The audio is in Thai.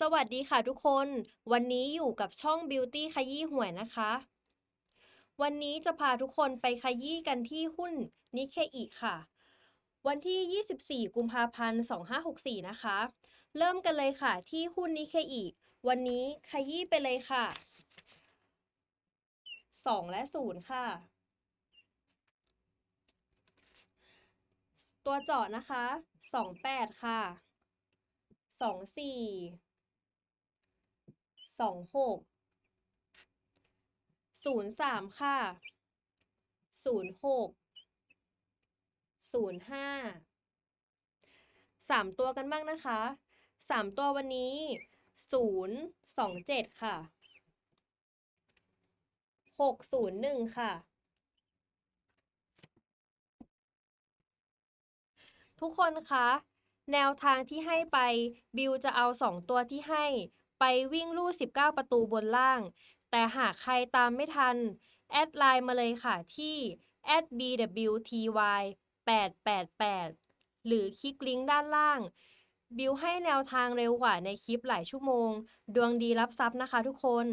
สวัสดีค่ะทุกคน วันนี้อยู่กับช่อง Beauty ขยี้หวยนะคะ วันนี้จะพาทุกคนไปขยี้กันที่หุ้นนิเคอิค่ะ วันที่ 24 กุมภาพันธ์ 2564 นะคะ เริ่มกันเลยค่ะที่หุ้นนิเคอิ วันนี้ขยี้ไปเลยค่ะ 2 และ 0 ค่ะ ตัวเจาะนะคะ 28 ค่ะ 24 สองหกศูนย์สามค่ะศูนย์หกศูนย์ห้าสามตัวกันบ้างนะคะสามตัววันนี้ศูนย์สองเจ็ดค่ะหกศูนย์หนึ่งค่ะ ทุกคนคะแนวทางที่ให้ไปบิวจะเอาสองตัวที่ให้ ไปวิ่งลู่ 19 ประตูบนล่าง แต่หากใครตามไม่ทัน แอดไลน์มาเลยค่ะที่ @bwty 888 หรือคลิกลิงก์ด้านล่าง บิวให้แนวทางเร็วกว่าในคลิปหลายชั่วโมง ดวงดีรับทรัพย์นะคะทุกคน